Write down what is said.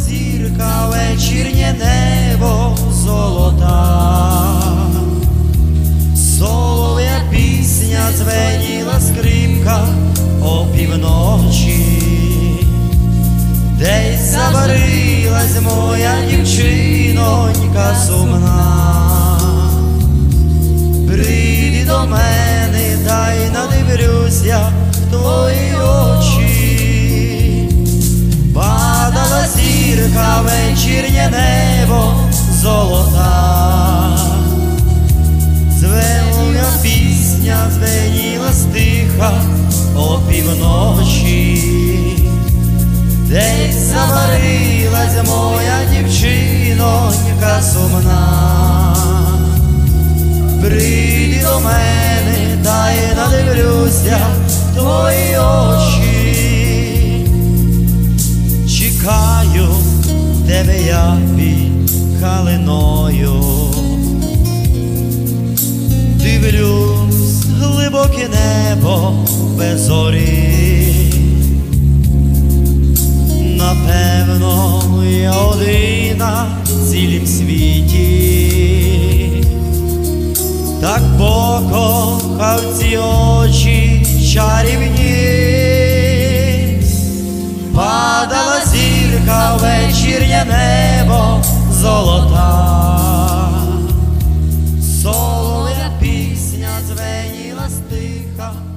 зірка, вечірнє небо золота, солов'я пісня дзвеніла скрипка опівночі, десь заварилась моя дівчинонька сумна. Прийди до мене, дай надивлюся твої очі, пісня звеніла стиха опівночі, десь заварилась моя дівчинонька сумна. Прийди до мене, дай надивлюся в твої очі. Чекаю тебе я під калиною. Глибоке небо без зорі. Напевно, я один на цілім світі так покохав ці очі чарівні, падала зірка в вечірнє небо 다.